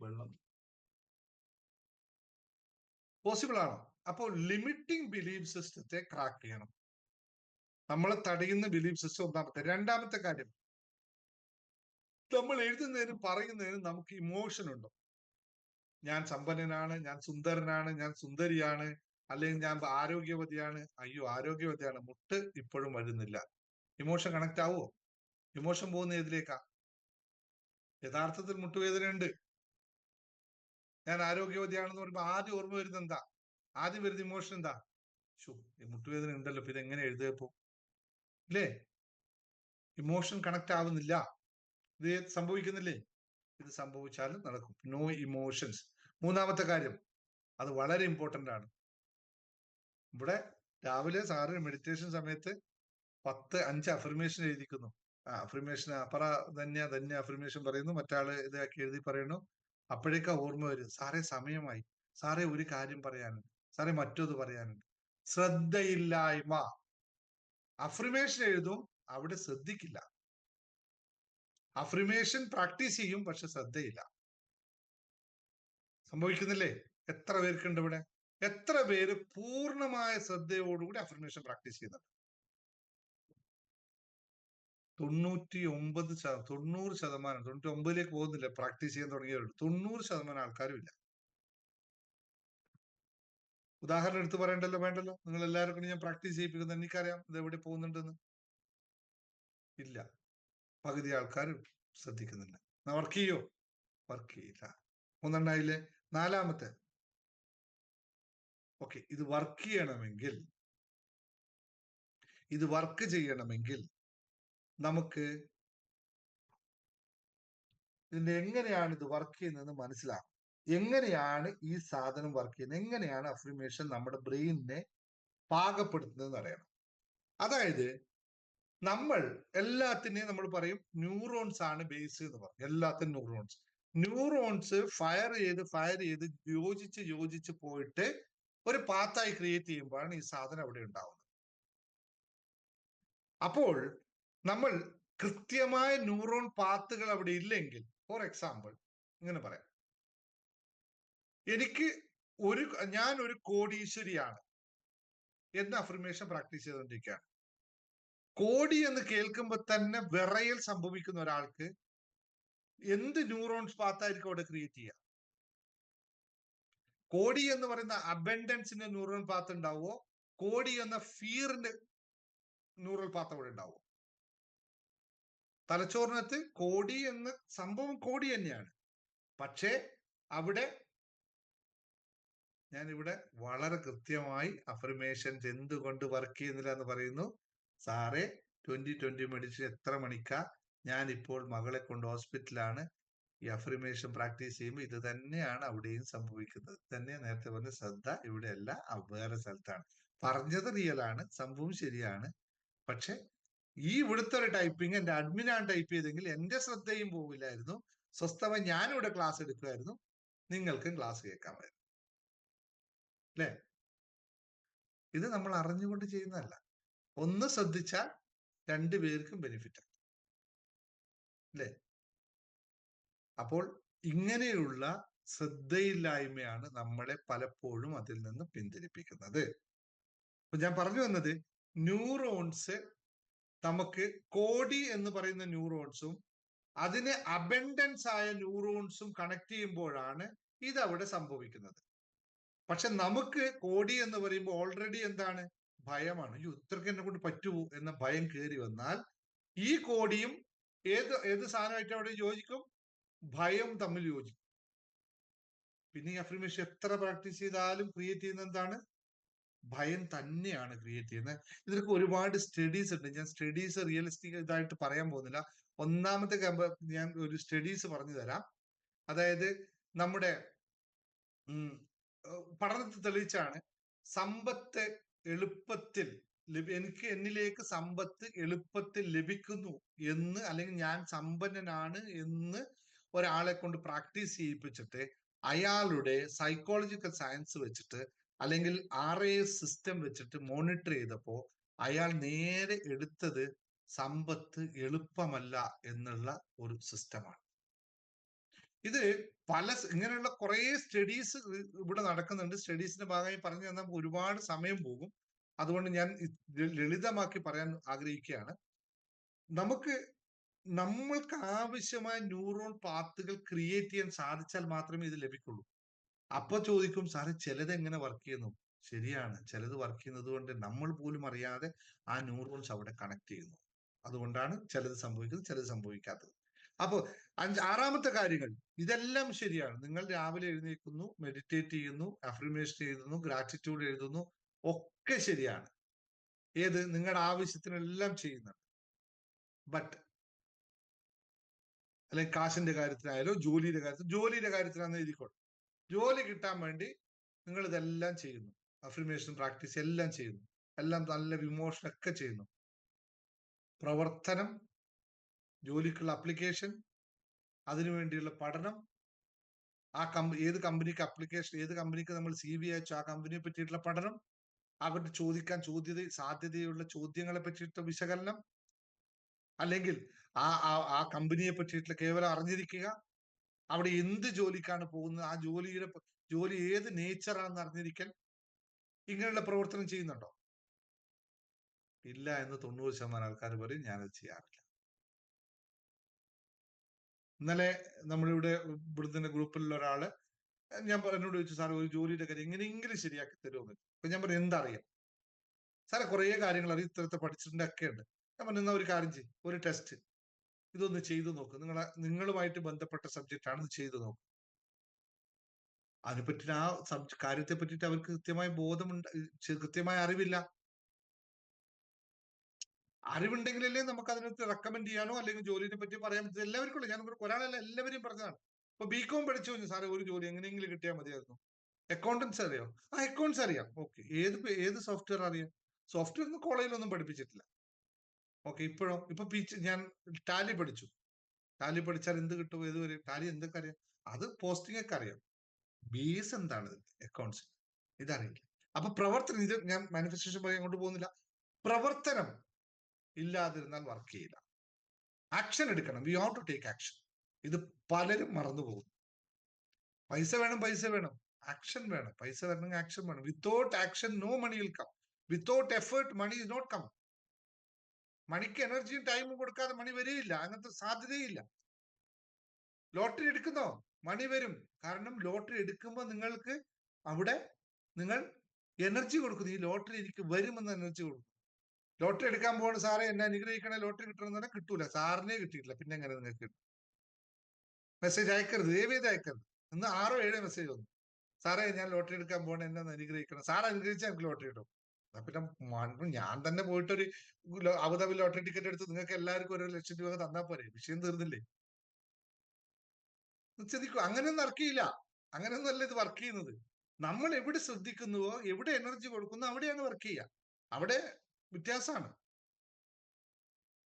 വെള്ളം. പോസിബിൾ ആണോ? അപ്പോൾ ലിമിറ്റിംഗ് ബിലീഫ് സിസ്റ്റത്തെ ക്രാക്ക് ചെയ്യണം. നമ്മളെ തടയുന്ന ബിലീഫ് സിസ്റ്റം ഒന്നാമത്തെ. രണ്ടാമത്തെ കാര്യം നമ്മൾ എഴുതുന്നതിനും പറയുന്നതിനും നമുക്ക് ഇമോഷൻ ഉണ്ടോ. ഞാൻ സമ്പന്നനാണ് ഞാൻ സുന്ദരനാണ് ഞാൻ സുന്ദരിയാണ് അല്ലെങ്കിൽ ഞാൻ ആരോഗ്യവതിയാണ്. അയ്യോ ആരോഗ്യവതിയാണ്. മുട്ട് ഇപ്പോഴും വരുന്നില്ല. ഇമോഷൻ കണക്ട് ആവോ? ഇമോഷൻ പോകുന്ന ഏതിലേക്കാ? യഥാർത്ഥത്തിൽ മുട്ടുവേദന ഉണ്ട് ഞാൻ ആരോഗ്യവതിയാണെന്ന് പറയുമ്പോൾ ആദ്യം ഓർമ്മ വരുന്നത് എന്താ? ആദ്യം വരുന്ന ഇമോഷൻ എന്താ? ശു മുട്ടുവേദന ഉണ്ടല്ലോ. പിന്നെ എങ്ങനെ എഴുതിയപ്പോ ഇല്ലേ? ഇമോഷൻ കണക്ട് ആവുന്നില്ല. ഇത് സംഭവിക്കുന്നില്ലേ? ഇത് സംഭവിച്ചാലും നടക്കും. നോ ഇമോഷൻസ് മൂന്നാമത്തെ കാര്യം. അത് വളരെ ഇമ്പോർട്ടന്റ് ആണ്. ഇവിടെ രാവിലെ സാറ് മെഡിറ്റേഷൻ സമയത്ത് പത്ത് അഞ്ച് അഫർമേഷൻ എഴുതിക്കുന്നു. ആ അഫർമേഷൻ അപ്പറ ധന്യ ധന്യ അഫർമേഷൻ പറയുന്നു. മറ്റാൾ ഇതാക്കി എഴുതി പറയുന്നു. അപ്പോഴേക്കാ ഓർമ്മ വരും. സാറേ സമയമായി. സാറേ ഒരു കാര്യം പറയാനുണ്ട്. സാറേ മറ്റൊന്ന് പറയാനുണ്ട്. ശ്രദ്ധയില്ലായ്മ. അഫർമേഷൻ എഴുതും അവിടെ ശ്രദ്ധിക്കില്ല. അഫ്രിമേഷൻ പ്രാക്ടീസ് ചെയ്യും പക്ഷെ ശ്രദ്ധയില്ല. സംഭവിക്കുന്നില്ലേ? എത്ര പേർക്കുണ്ട് ഇവിടെ? എത്ര പേര് പൂർണമായ ശ്രദ്ധയോടുകൂടി അഫർമേഷൻ പ്രാക്ടീസ് ചെയ്യുന്നുണ്ട്? തൊണ്ണൂറ്റി ഒമ്പത് തൊണ്ണൂറ് ശതമാനം തൊണ്ണൂറ്റി ഒമ്പതിലേക്ക് പോകുന്നില്ല? പ്രാക്ടീസ് ചെയ്യാൻ തുടങ്ങിയവരുണ്ട്. തൊണ്ണൂറ് ശതമാനം ആൾക്കാരും ഇല്ല ഉദാഹരണം എടുത്തു പറയണ്ടല്ലോ വേണ്ടല്ലോ? നിങ്ങൾ എല്ലാവർക്കും ഞാൻ പ്രാക്ടീസ് ചെയ്യിപ്പിക്കുന്നത് എനിക്കറിയാം ഇത് എവിടെ പോകുന്നുണ്ടെന്ന്. ഇല്ല. പകുതി ആൾക്കാർ ശ്രദ്ധിക്കുന്നില്ല. വർക്ക് ചെയ്യോ? വർക്ക് ചെയ്യില്ല. മൂന്നെണ്ണായില്ലേ നാലാമത്തെ. ഓക്കെ ഇത് വർക്ക് ചെയ്യണമെങ്കിൽ ഇത് വർക്ക് ചെയ്യണമെങ്കിൽ നമുക്ക് ഇതിന്റെ എങ്ങനെയാണ് ഇത് വർക്ക് ചെയ്യുന്നതെന്ന് മനസ്സിലാകും എങ്ങനെയാണ് ഈ സാധനം വർക്ക് ചെയ്യുന്നത്? എങ്ങനെയാണ് അഫർമേഷൻ നമ്മുടെ ബ്രെയിനിനെ പാകപ്പെടുത്തുന്നതെന്ന് അറിയണം. അതായത് നമ്മൾ എല്ലാത്തിനെയും നമ്മൾ പറയും ന്യൂറോൺസ് ആണ് ബേസ് എന്ന് പറയും. എല്ലാത്തിനും ന്യൂറോൺസ് ന്യൂറോൺസ് ഫയർ ചെയ്ത് ഫയർ ചെയ്ത് യോജിച്ച് യോജിച്ച് പോയിട്ട് ഒരു പാത്തായി ക്രിയേറ്റ് ചെയ്യുമ്പോഴാണ് ഈ സാധനം അവിടെ ഉണ്ടാവുന്നത്. അപ്പോൾ നമ്മൾ കൃത്യമായ ന്യൂറോൺ പാത്തുകൾ അവിടെ ഇല്ലെങ്കിൽ ഫോർ എക്സാമ്പിൾ ഇങ്ങനെ പറയാം. എനിക്ക് ഒരു ഞാൻ ഒരു കോടീശ്വരിയാണ്. എന്ന് അഫർമേഷൻ പ്രാക്ടീസ് ചെയ്തുകൊണ്ടിരിക്കുകയാണ്. കോടി എന്ന് കേൾക്കുമ്പോൾ തന്നെ വിറയൽ സംഭവിക്കുന്ന ഒരാൾക്ക് എന്ത് ന്യൂറോൺസ് പാത്തായിരിക്കും അവിടെ ക്രിയേറ്റ് ചെയ്യുക? കോടി എന്ന് പറയുന്ന അബൻഡൻസിന്റെ ന്യൂറോൺ പാത്ത് ഉണ്ടാവുമോ? കോടി എന്ന ഫിയറിന്റെ ന്യൂറൽ പാത്ത് അവിടെ ഉണ്ടാവുമോ? തലച്ചോറിനകത്ത് കോടി എന്ന സംഭവം കോടി തന്നെയാണ്. പക്ഷേ അവിടെ ഞാൻ ഇവിടെ വളരെ കൃത്യമായി അഫർമേഷൻസ് എന്തുകൊണ്ട് വർക്ക് ചെയ്യുന്നില്ല എന്ന് പറയുന്നു. സാറേ ട്വന്റി ട്വന്റി മെഡിസിൻ എത്ര മണിക്കാ? ഞാൻ ഇപ്പോൾ മകളെ കൊണ്ട് ഹോസ്പിറ്റലാണ് ഈ അഫർമേഷൻ പ്രാക്ടീസ് ചെയ്യുമ്പോൾ ഇത് തന്നെയാണ് അവിടെയും സംഭവിക്കുന്നത്. തന്നെ നേരത്തെ പറഞ്ഞ ശ്രദ്ധ ഇവിടെയല്ല വേറെ സ്ഥലത്താണ്. പറഞ്ഞത് റിയലാണ് സംഭവം ശരിയാണ്. പക്ഷെ ഈ ഇവിടുത്തെ ഒരു ടൈപ്പിംഗ് എന്റെ അഡ്മിനാണ് ടൈപ്പ് ചെയ്തെങ്കിൽ എന്റെ ശ്രദ്ധയും പോവില്ലായിരുന്നു. സ്വസ്ഥമായി ഞാനിവിടെ ക്ലാസ് എടുക്കുമായിരുന്നു. നിങ്ങൾക്കും ക്ലാസ് കേൾക്കാമായിരുന്നു. അല്ലേ ഇത് നമ്മൾ അറിഞ്ഞുകൊണ്ട് ചെയ്യുന്നതല്ല. ഒന്ന് ശ്രദ്ധിച്ചാൽ രണ്ടു പേർക്കും ബെനിഫിറ്റ് അല്ലേ അപ്പോൾ ഇങ്ങനെയുള്ള ശ്രദ്ധയില്ലായ്മയാണ് നമ്മളെ പലപ്പോഴും അതിൽ നിന്ന് പിന്തിരിപ്പിക്കുന്നത്. അപ്പൊ ഞാൻ പറഞ്ഞു വന്നത് ന്യൂറോൺസ് നമുക്ക് കോടി എന്ന് പറയുന്ന ന്യൂറോൺസും അതിന് അബൻഡൻസ് ആയ ന്യൂറോൺസും കണക്ട് ചെയ്യുമ്പോഴാണ് ഇത് അവിടെ സംഭവിക്കുന്നത്. പക്ഷെ നമുക്ക് കോടി എന്ന് പറയുമ്പോൾ ഓൾറെഡി എന്താണ്? ഭയമാണ്. ഈ ഇത്രക്ക് എന്നെ കൊണ്ട് പറ്റുമോ എന്ന ഭയം കയറി വന്നാൽ ഈ കോടിയും ഏത് ഏത് സാധനമായിട്ട് അവിടെ യോജിക്കും? ഭയം തമ്മിൽ യോജിക്കും. പിന്നെ ഈ അഫർമേഷൻ എത്ര പ്രാക്ടീസ് ചെയ്താലും ക്രിയേറ്റ് ചെയ്യുന്ന എന്താണ്? ഭയം തന്നെയാണ് ക്രിയേറ്റ് ചെയ്യുന്നത്. ഇതിനൊക്കെ ഒരുപാട് സ്റ്റഡീസ് ഉണ്ട്. ഞാൻ സ്റ്റഡീസ് റിയലിസ്റ്റിക് ഇതായിട്ട് പറയാൻ പോകുന്നില്ല. ഒന്നാമത്തെ ഞാൻ ഒരു സ്റ്റഡീസ് പറഞ്ഞു തരാം അതായത് നമ്മുടെ പഠനത്തിൽ തെളിയിച്ചാണ് സമ്പത്ത് എളുപ്പത്തിൽ എനിക്ക് എന്നിലേക്ക് സമ്പത്ത് എളുപ്പത്തിൽ ലഭിക്കുന്നു എന്ന് അല്ലെങ്കിൽ ഞാൻ സമ്പന്നനാണ് എന്ന് ഒരാളെ കൊണ്ട് പ്രാക്ടീസ് ചെയ്യിപ്പിച്ചിട്ട് അയാളുടെ സൈക്കോളജിക്കൽ സയൻസ് വെച്ചിട്ട് അല്ലെങ്കിൽ ആർ എ സിസ്റ്റം വെച്ചിട്ട് മോണിറ്റർ ചെയ്തപ്പോ അയാൾ നേരെ എടുത്തത് സമ്പത്ത് എളുപ്പമല്ല എന്നുള്ള ഒരു സിസ്റ്റമാണ് ഇത് പല ഇങ്ങനെയുള്ള കുറെ സ്റ്റഡീസ് ഇവിടെ നടക്കുന്നുണ്ട്. സ്റ്റഡീസിന്റെ ഭാഗമായി പറഞ്ഞു തന്നാൽ ഒരുപാട് സമയം പോകും. അതുകൊണ്ട് ഞാൻ ലളിതമാക്കി പറയാൻ ആഗ്രഹിക്കുകയാണ്. നമുക്ക് നമ്മൾക്ക് ആവശ്യമായ ന്യൂറോൺ പാത്തുകൾ ക്രിയേറ്റ് ചെയ്യാൻ സാധിച്ചാൽ മാത്രമേ ഇത് ലഭിക്കുള്ളൂ. അപ്പൊ ചോദിക്കും സാറ് ചിലത് എങ്ങനെ വർക്ക് ചെയ്യുന്നു? ശരിയാണ്. ചിലത് വർക്ക് ചെയ്യുന്നത് കൊണ്ട് നമ്മൾ പോലും അറിയാതെ ആ ന്യൂറോൺസ് അവിടെ കണക്ട് ചെയ്യുന്നു. അതുകൊണ്ടാണ് ചിലത് സംഭവിക്കുന്നത് ചിലത് സംഭവിക്കാത്തത്. അപ്പോൾ അഞ്ച് ആറാമത്തെ കാര്യങ്ങൾ. ഇതെല്ലാം ശരിയാണ്. നിങ്ങൾ രാവിലെ എഴുന്നേൽക്കുന്നു മെഡിറ്റേറ്റ് ചെയ്യുന്നു അഫർമേഷൻ എഴുതുന്നു ഗ്രാറ്റിറ്റ്യൂഡ് എഴുതുന്നു ഒക്കെ ശരിയാണ്. ഏത്? നിങ്ങളുടെ ആവശ്യത്തിനെല്ലാം ചെയ്യുന്നുണ്ട്. ബട്ട് അല്ലെങ്കിൽ കാശിന്റെ കാര്യത്തിലായാലോ ജോലിയുടെ കാര്യത്തിൽ ജോലിയുടെ കാര്യത്തിലാണെന്ന് എഴുതിക്കോട്ടെ. ജോലി കിട്ടാൻ വേണ്ടി നിങ്ങൾ ഇതെല്ലാം ചെയ്യുന്നു. അഫർമേഷൻ പ്രാക്ടീസ് എല്ലാം ചെയ്യുന്നു. എല്ലാം നല്ല വിമോഷനൊക്കെ ചെയ്യുന്നു. പ്രവർത്തനം ജോലിക്കുള്ള അപ്ലിക്കേഷൻ അതിനുവേണ്ടിയുള്ള പഠനം ആ കമ്പ ഏത് കമ്പനിക്ക് അപ്ലിക്കേഷൻ ഏത് കമ്പനിക്ക് നമ്മൾ സി വി അയച്ചു ആ കമ്പനിയെ പറ്റിയിട്ടുള്ള പഠനം അവരുടെ ചോദിക്കാൻ ചോദ്യത സാധ്യതയുള്ള ചോദ്യങ്ങളെ പറ്റിയിട്ടുള്ള വിശകലനം അല്ലെങ്കിൽ ആ ആ കമ്പനിയെ പറ്റിയിട്ടുള്ള കേവലം അറിഞ്ഞിരിക്കുക അവിടെ എന്ത് ജോലിക്കാണ് പോകുന്നത് ആ ജോലിയുടെ ജോലി ഏത് നേച്ചറാണെന്ന് അറിഞ്ഞിരിക്കൽ ഇങ്ങനെയുള്ള പ്രവർത്തനം ചെയ്യുന്നുണ്ടോ? ഇല്ല എന്ന് തൊണ്ണൂറ് ശതമാനം ആൾക്കാർ പറയും ഞാനത് ചെയ്യാറില്ല. ഇന്നലെ നമ്മളിവിടെ ഇവിടുത്തെ ഗ്രൂപ്പിലുള്ള ഒരാൾ ഞാൻ എന്നോട് ചോദിച്ചു സാർ ഒരു ജോലിയുടെ കാര്യം എങ്ങനെയെങ്കിലും ശരിയാക്കി തരുമെന്ന് അപ്പൊ ഞാൻ പറഞ്ഞു എന്തറിയാം? സാറെ കുറേ കാര്യങ്ങൾ അറിയാം ഇത്തരത്തെ പഠിച്ചിട്ടുണ്ട് ഒക്കെ ഉണ്ട്. ഞാൻ പറഞ്ഞു എന്നാ ഒരു കാര്യം ചെയ്യും ഒരു ടെസ്റ്റ്. ഇതൊന്ന് ചെയ്തു നോക്ക്. നിങ്ങളെ നിങ്ങളുമായിട്ട് ബന്ധപ്പെട്ട സബ്ജക്റ്റ് ആണ് ചെയ്തു നോക്ക്. അതിനെപ്പറ്റി ആ സബ്ജ കാര്യത്തെ പറ്റിയിട്ട് അവർക്ക് കൃത്യമായ ബോധമുണ്ട് കൃത്യമായ അറിവില്ല. അറിവുണ്ടെങ്കിലല്ലേ നമുക്ക് അതിനകത്ത് റെക്കമെൻഡ് ചെയ്യാനോ അല്ലെങ്കിൽ ജോലിനെ പറ്റി പറയാൻ പറ്റും. എല്ലാവർക്കും ഉള്ളു ഞാൻ ഒരാളല്ല എല്ലാവരെയും പറഞ്ഞതാണ്. ഇപ്പൊ ബികോം പഠിച്ചു കഴിഞ്ഞു സാറേ ഒരു ജോലി എങ്ങനെയെങ്കിലും കിട്ടിയാൽ മതിയായിരുന്നു. അക്കൗണ്ടൻസ് അറിയാം? ആ അക്കൗണ്ട്സ് അറിയാം. ഓക്കെ ഏത് ഏത് സോഫ്റ്റ്വെയർ അറിയാം? സോഫ്റ്റ്വെയർ ഒന്നും കോളേജിലൊന്നും പഠിപ്പിച്ചിട്ടില്ല. ഓക്കെ ഇപ്പോഴോ ഇപ്പൊ പീച്ച് ഞാൻ ടാലി പഠിച്ചു. ടാലി പഠിച്ചാൽ എന്ത് കിട്ടും? ഏത് വരും? ടാലി എന്തൊക്കെ അറിയാം? അത് പോസ്റ്റിംഗ് ഒക്കെ അറിയാം. ബേസ് എന്താണ് അക്കൗണ്ട്സ് ഇതറിയില്ല. അപ്പൊ പ്രവർത്തനം ഇത് ഞാൻ മാനിഫെസ്റ്റേഷൻ പറയാൻ കൊണ്ട് പോകുന്നില്ല. പ്രവർത്തനം. ഇല്ലാതിരുന്നാൽ വർക്ക് ചെയ്യില്ല. ആക്ഷൻ എടുക്കണം. We got to take action ഇത് പലരും മറന്നു പോകും പൈസ വേണം പൈസ വേണം. ആക്ഷൻ വേണം. പൈസ വരണമെങ്കിൽ ആക്ഷൻ വേണം. Without action no money will come without effort money is not come മണിക്ക് എനർജിയും ടൈമും കൊടുക്കാതെ മണി വരികയില്ല. അങ്ങനത്തെ സാധ്യതയില്ല. ലോട്ടറി എടുക്കുന്നോ? മണി വരും. കാരണം ലോട്ടറി എടുക്കുമ്പോൾ നിങ്ങൾക്ക് അവിടെ നിങ്ങൾ എനർജി കൊടുക്കുന്നു. ഈ ലോട്ടറി എനിക്ക് വരുമെന്ന് എനർജി കൊടുക്കും ലോട്ടറി എടുക്കാൻ പോകുന്ന സാറേ എന്നെ അനുഗ്രഹിക്കണേ. ലോട്ടറി കിട്ടണമെന്ന് പറഞ്ഞാൽ കിട്ടൂല. സാറിനെ കിട്ടിയിട്ടില്ല. പിന്നെ എങ്ങനെ നിങ്ങൾക്ക് മെസ്സേജ് അയക്കരുത്. ദയവേത് അയക്കരുത്. ഇന്ന് ആറോ ഏഴോ മെസ്സേജ് വന്നു. സാറേ ഞാൻ ലോട്ടറി എടുക്കാൻ പോകണേ എന്നെ അനുഗ്രഹിക്കണം. സാർ അനുഗ്രഹിച്ചാൽ എനിക്ക് ലോട്ടറി കിട്ടും. എന്നാ പിന്നെ ഞാൻ തന്നെ പോയിട്ടൊരു അബുദാബി ലോട്ടറി ടിക്കറ്റ് എടുത്ത് നിങ്ങൾക്ക് എല്ലാവർക്കും ഒരു ലക്ഷം രൂപ തന്നാൽ പോരെ. വിഷയം തീർന്നില്ലേ? ചിന്തിക്കൂ അങ്ങനെയൊന്നും വർക്ക് അങ്ങനെയൊന്നും അല്ല ഇത് വർക്ക് ചെയ്യുന്നത്. നമ്മൾ എവിടെ ശ്രദ്ധിക്കുന്നുവോ എവിടെ എനർജി കൊടുക്കുന്നു അവിടെയാണ് വർക്ക് ചെയ്യുക. അവിടെ വ്യത്യാസമാണ്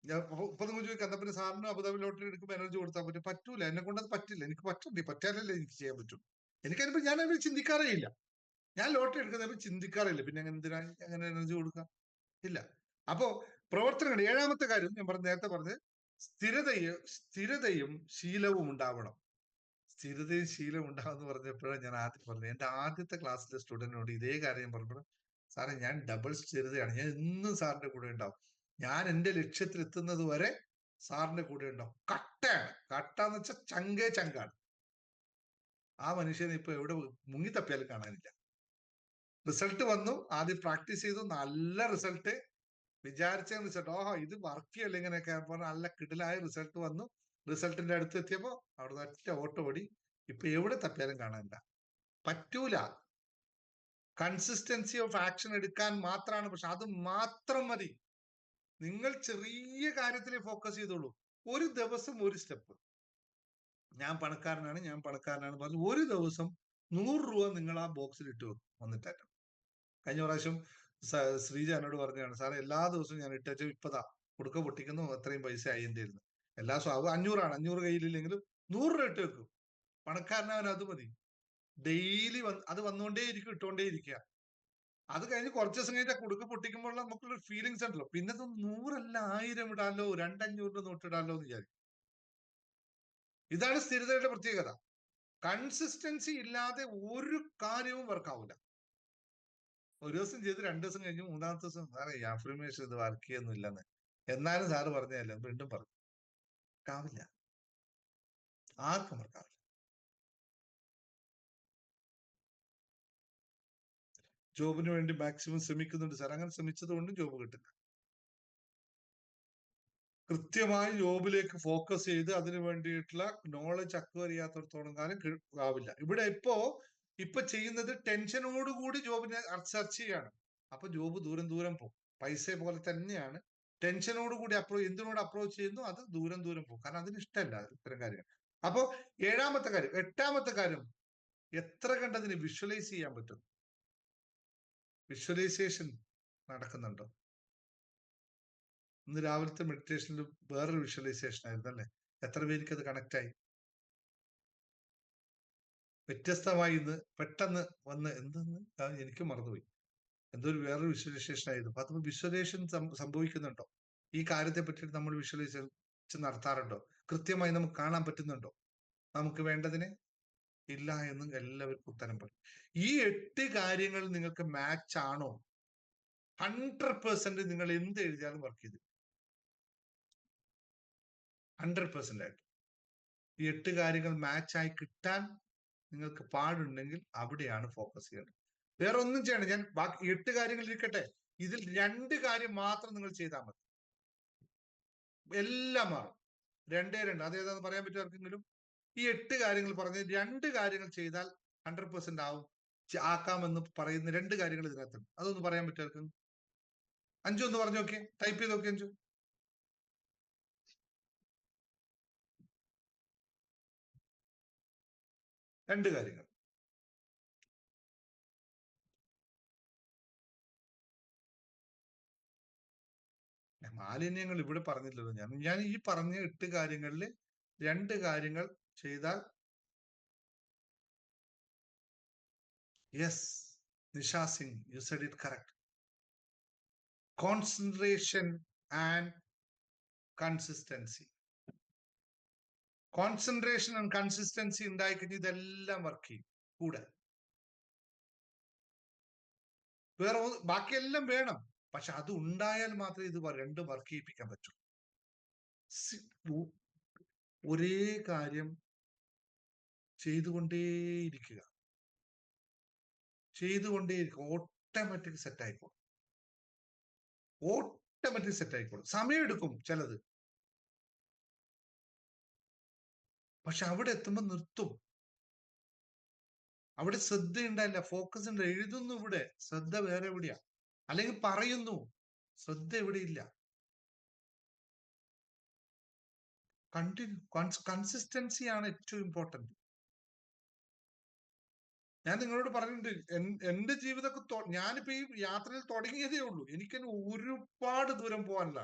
ഞാൻ ഇപ്പൊ നിങ്ങൾ ചോദിക്കാം എന്നാ പിന്നെ സാറിന് അബുദാബി ലോട്ടറി എടുക്കുമ്പോൾ എനർജി കൊടുത്താൽ പറ്റും പറ്റൂല എന്നെ കൊണ്ട് അത് പറ്റില്ല. എനിക്ക് പറ്റണ്ടേ പറ്റാനല്ലേ എനിക്ക് ചെയ്യാൻ പറ്റും. എനിക്കതിപ്പോ ഞാൻ അതിന് ചിന്തിക്കാറേ ഇല്ല. ഞാൻ ലോട്ടറി എടുക്കുന്നതിന് ചിന്തിക്കാറില്ല പിന്നെ അങ്ങനെ എന്തിനാ അങ്ങനെ എനർജി കൊടുക്കാം? ഇല്ല. അപ്പോ പ്രവർത്തനങ്ങൾ ഏഴാമത്തെ കാര്യം ഞാൻ പറഞ്ഞ നേരത്തെ പറഞ്ഞത് സ്ഥിരതയും സ്ഥിരതയും ശീലവും ഉണ്ടാവണം. സ്ഥിരതയും ശീലവും ഉണ്ടാവും എന്ന് പറഞ്ഞപ്പോഴാണ് ഞാൻ ആദ്യം പറഞ്ഞത്. എന്റെ ആദ്യത്തെ ക്ലാസ്സിലെ സ്റ്റുഡന്റിനോട് ഇതേ കാര്യം പറഞ്ഞപ്പോൾ സാറേ ഞാൻ ഡബിൾ സ്ഥിരതയാണ് ഞാൻ ഇന്നും സാറിന്റെ കൂടെ ഉണ്ടാവും. ഞാൻ എന്റെ ലക്ഷ്യത്തിൽ എത്തുന്നത് വരെ സാറിന്റെ കൂടെ ഉണ്ടാവും. കട്ടയാണ്. കട്ട എന്ന് വെച്ചാൽ ചങ്കേ ചങ്കാണ്. ആ മനുഷ്യനെ ഇപ്പൊ എവിടെ മുങ്ങി തപ്പിയാലും കാണാനില്ല. റിസൾട്ട് വന്നു. ആദ്യം പ്രാക്ടീസ് ചെയ്തു. നല്ല റിസൾട്ട് വിചാരിച്ച റിസൾട്ട് ഓഹോ ഇത് വർക്ക് ചെയ്യല്ലേ ഇങ്ങനെയൊക്കെ പറഞ്ഞ നല്ല കിടിലായ റിസൾട്ട് വന്നു. റിസൾട്ടിന്റെ അടുത്ത് എത്തിയപ്പോ അവിടെ ഒറ്റ ഓട്ടോ ഓടി ഇപ്പൊ എവിടെ തപ്പിയാലും കാണാനില്ല. പറ്റൂല. കൺസിസ്റ്റൻസി ഓഫ് ആക്ഷൻ എടുക്കാൻ മാത്രമാണ് പക്ഷെ അത് മാത്രം മതി. നിങ്ങൾ ചെറിയ കാര്യത്തിൽ ഫോക്കസ് ചെയ്തോളൂ ഒരു ദിവസം ഒരു സ്റ്റെപ്പ് ഞാൻ പണക്കാരനാണ് ഞാൻ പണക്കാരനാണ് പറഞ്ഞു ഒരു ദിവസം നൂറ് രൂപ നിങ്ങൾ ആ ബോക്സിൽ ഇട്ട് വെക്കും. വന്നിട്ടേറ്റം കഴിഞ്ഞ പ്രാവശ്യം ശ്രീജ എന്നോട് പറഞ്ഞാണ് സാറേ എല്ലാ ദിവസവും ഞാൻ ഇട്ടേച്ചു ഇപ്പതാ. കൊടുക്ക പൊട്ടിക്കുന്നു അത്രയും പൈസ ആയി എന്റെ ഇരുന്ന് എല്ലാ ദിവസവും അഞ്ഞൂറാണ്. അഞ്ഞൂറ് കയ്യിലില്ലെങ്കിലും നൂറ് രൂപ ഇട്ട് വെക്കും. പണക്കാരനവൻ അത് മതി. ഡെയിലി അത് വന്നുകൊണ്ടേ ഇരിക്കും ഇട്ടുകൊണ്ടേ ഇരിക്കുക അത് കഴിഞ്ഞ് കുറച്ച് ദിവസം കഴിഞ്ഞാൽ കുടുക്ക് പൊട്ടിക്കുമ്പോൾ നമുക്കുള്ള ഫീലിങ്സ് ഉണ്ടല്ലോ. പിന്നെ ഇത് നൂറല്ല ആയിരം ഇടാലോ രണ്ടഞ്ഞൂറിന്റെ നോട്ട് ഇടാലോ എന്ന് വിചാരിക്കും. ഇതാണ് സ്ഥിരതയുടെ പ്രത്യേകത. കൺസിസ്റ്റൻസി ഇല്ലാതെ ഒരു കാര്യവും വർക്ക് ആവില്ല ഒരു ദിവസം ചെയ്ത് രണ്ടു ദിവസം കഴിഞ്ഞ് മൂന്നാമത്തെ ദിവസം സാറേ ഈ അഫർമേഷൻ ഇത് വർക്ക് ചെയ്യുന്നില്ലെന്ന്. എന്നാലും സാറ് പറഞ്ഞല്ലോ വീണ്ടും പറഞ്ഞു. ആവില്ല. ആർക്കും വർക്കാവില്ല ജോബിന് വേണ്ടി മാക്സിമം ശ്രമിക്കുന്നുണ്ട്. സാർ അങ്ങനെ ശ്രമിച്ചത് കൊണ്ടും ജോബ് കിട്ടില്ല കൃത്യമായി ജോബിലേക്ക് ഫോക്കസ് ചെയ്ത് അതിനു വേണ്ടിയിട്ടുള്ള നോളജ് അക്വയർ ചെയ്യാത്തടത്തോളം കാലം ആവില്ല. ഇവിടെ ഇപ്പോ ഇപ്പൊ ചെയ്യുന്നത് ടെൻഷനോടുകൂടി ജോബിനെ സെർച്ച് ചെയ്യാണ്. അപ്പൊ ജോബ് ദൂരം ദൂരം പോകും. പൈസ പോലെ തന്നെയാണ്. ടെൻഷനോട് കൂടി അപ്രോച്ച് എന്തിനോട് അപ്രോച്ച് ചെയ്യുന്നു? അത് ദൂരം ദൂരം പോകും. കാരണം അതിന് ഇഷ്ടമല്ല ഇത്തരം കാര്യങ്ങൾ. അപ്പോൾ ഏഴാമത്തെ കാര്യം എട്ടാമത്തെ കാര്യം എത്ര കണ്ടതിന് വിഷ്വലൈസ് ചെയ്യാൻ പറ്റും? വിഷ്വലൈസേഷൻ നടക്കുന്നുണ്ടോ? ഇന്ന് രാവിലത്തെ മെഡിറ്റേഷനിൽ വേറൊരു വിഷ്വലൈസേഷൻ ആയിരുന്നു അല്ലേ? എത്ര പേർക്ക് അത് കണക്ട് ആയി വ്യത്യസ്തമായി ഇന്ന് പെട്ടെന്ന് വന്ന് എന്തെന്ന് എനിക്ക് മറന്നുപോയി. എന്തോ ഒരു വേറൊരു വിഷ്വലൈസേഷൻ ആയിരുന്നു. അപ്പൊ അത് സംഭവിക്കുന്നുണ്ടോ? ഈ കാര്യത്തെ പറ്റിയിട്ട് നമ്മൾ വിഷ്വലൈസേഷൻ നടത്താറുണ്ടോ? കൃത്യമായി നമുക്ക് കാണാൻ പറ്റുന്നുണ്ടോ? നമുക്ക് വേണ്ടതിനെ ഇല്ല എന്നും എല്ലാവർക്കും ഉത്തരം പറയും. ഈ എട്ട് കാര്യങ്ങൾ നിങ്ങൾക്ക് മാച്ച് ആണോ? ഹൺഡ്രഡ് പെർസെന്റ് നിങ്ങൾ എന്ത് എഴുതിയാലും വർക്ക് ചെയ്തു ഹൺഡ്രഡ് പേഴ്സെന്റ് ആയിട്ട്. ഈ എട്ട് കാര്യങ്ങൾ മാച്ച് ആയി കിട്ടാൻ നിങ്ങൾക്ക് പാടുണ്ടെങ്കിൽ അവിടെയാണ് ഫോക്കസ് ചെയ്യേണ്ടത്. വേറെ ഒന്നും ചെയ്യണം ഞാൻ ബാക്കി എട്ട് കാര്യങ്ങൾ ഇരിക്കട്ടെ. ഇതിൽ രണ്ട് കാര്യം മാത്രം നിങ്ങൾ ചെയ്താൽ മതി. എല്ലാം മാറും. രണ്ടേ രണ്ട്. അതേതാന്ന് പറയാൻ പറ്റും ആർക്കെങ്കിലും? ഈ എട്ട് കാര്യങ്ങൾ പറഞ്ഞ് രണ്ട് കാര്യങ്ങൾ ചെയ്താൽ ഹൺഡ്രഡ് പെർസെന്റ് ആവും ആക്കാമെന്ന് പറയുന്ന രണ്ട് കാര്യങ്ങൾ ഇതിനകത്തുണ്ട്. അതൊന്ന് പറയാൻ പറ്റും അഞ്ചു ഒന്ന് പറഞ്ഞു നോക്കിയേ. ടൈപ്പ് ചെയ്ത് നോക്കിയേ അഞ്ചു. രണ്ട് കാര്യങ്ങൾ. മാലിന്യങ്ങൾ ഇവിടെ പറഞ്ഞില്ലല്ലോ ഞാൻ. ഞാൻ ഈ പറഞ്ഞ എട്ട് കാര്യങ്ങളിൽ രണ്ട് കാര്യങ്ങൾ ചെയ്താൽ yes Nisha Singh you said it correct concentration and consistency concentration and consistency ഉണ്ടായിക്കഴിഞ്ഞ ഇതെല്ലാം വർക്ക് ചെയ്യും കൂടെ. വേറെ ബാക്കിയെല്ലാം വേണം പക്ഷെ അത് ഉണ്ടായാൽ മാത്രമേ ഇത് രണ്ടും വർക്ക് ചെയ്യിപ്പിക്കാൻ പറ്റൂ. ഒരേ കാര്യം ചെയ്തുകൊണ്ടേയിരിക്കുക. ചെയ്തുകൊണ്ടേയിരിക്കുക. ഓട്ടോമാറ്റിക് സെറ്റ് ആയിക്കോളും. ഓട്ടോമാറ്റിക് സെറ്റ് ആയിക്കോളും. സമയമെടുക്കും ചിലത്. പക്ഷെ അവിടെ എത്തുമ്പോൾ നിർത്തും. അവിടെ ശ്രദ്ധ ഉണ്ടായില്ല ഫോക്കസ് ഉണ്ട്. എഴുതുന്നു ഇവിടെ. ശ്രദ്ധ വേറെ എവിടെയാ? അല്ലെങ്കിൽ പറയുന്നു. ശ്രദ്ധ എവിടെ കൺസിസ്റ്റൻസി ആണ് ഏറ്റവും ഇമ്പോർട്ടന്റ് ഞാൻ നിങ്ങളോട് പറഞ്ഞിട്ടുണ്ട് എന്റെ ജീവിതമൊക്കെ ഞാനിപ്പോ ഈ യാത്രയിൽ തുടങ്ങിയതേ ഉള്ളൂ. എനിക്ക് ഒരുപാട് ദൂരം പോകാനില്ല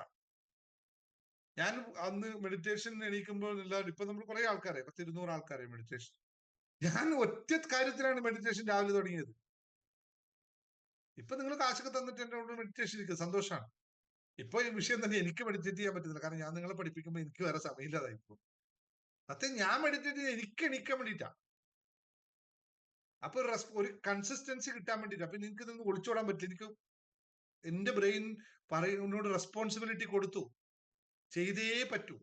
ഞാൻ അന്ന് മെഡിറ്റേഷൻ എണീക്കുമ്പോൾ എല്ലാവരും ഇപ്പൊ നമ്മൾ കുറെ ആൾക്കാരെ പത്ത് ഇരുന്നൂറ് ആൾക്കാരെ മെഡിറ്റേഷൻ ഞാൻ ഒറ്റ കാര്യത്തിലാണ് മെഡിറ്റേഷൻ രാവിലെ തുടങ്ങിയത്. ഇപ്പൊ നിങ്ങൾ കാശൊക്കെ തന്നിട്ട് എന്റെ കൂടെ മെഡിറ്റേഷൻ ഇരിക്കുന്നത് സന്തോഷമാണ് ഇപ്പൊ ഈ വിഷയം തന്നെ എനിക്ക് മെഡിറ്റേറ്റ് ചെയ്യാൻ പറ്റുന്നില്ല കാരണം ഞാൻ നിങ്ങളെ പഠിപ്പിക്കുമ്പോൾ എനിക്ക് വേറെ സമയമില്ലാതായി പോകും സത്യം ഞാൻ മെഡിറ്റേറ്റ് ചെയ്ത് എനിക്ക് എണീക്കാൻ വേണ്ടിയിട്ടാ. അപ്പൊ ഒരു കൺസിസ്റ്റൻസി കിട്ടാൻ വേണ്ടിട്ട് അപ്പൊ നിങ്ങൾക്ക് ഇതൊന്നും ഒളിച്ചോടാൻ പറ്റില്ല. എനിക്ക് എന്റെ ബ്രെയിൻ പറയുന്നോട് റെസ്പോൺസിബിലിറ്റി കൊടുത്തു. ചെയ്തേ പറ്റൂ.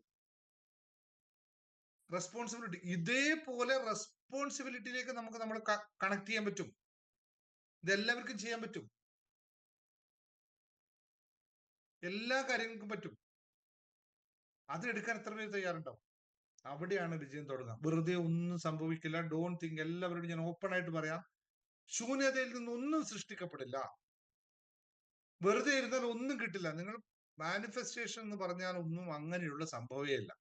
റെസ്പോൺസിബിലിറ്റി ഇതേപോലെ റെസ്പോൺസിബിലിറ്റിയിലേക്ക് നമുക്ക് നമ്മൾ കണക്ട് ചെയ്യാൻ പറ്റും. ഇതെല്ലാവർക്കും ചെയ്യാൻ പറ്റും. എല്ലാ കാര്യങ്ങൾക്കും പറ്റും. അത് എടുക്കാൻ എത്ര പേര് തയ്യാറുണ്ടാവും? അവിടെയാണ് വിജയം തുടങ്ങുക. വെറുതെ ഒന്നും സംഭവിക്കില്ല. ഡോൺ തിങ്ക് എല്ലാവരോടും ഞാൻ ഓപ്പൺ ആയിട്ട് പറയാം. ശൂന്യതയിൽ നിന്ന് ഒന്നും സൃഷ്ടിക്കപ്പെടില്ല. വെറുതെ ഇരുന്നാൽ ഒന്നും കിട്ടില്ല. നിങ്ങൾ മാനിഫെസ്റ്റേഷൻ എന്ന് പറഞ്ഞാൽ ഒന്നും അങ്ങനെയുള്ള സംഭവമേ അല്ല.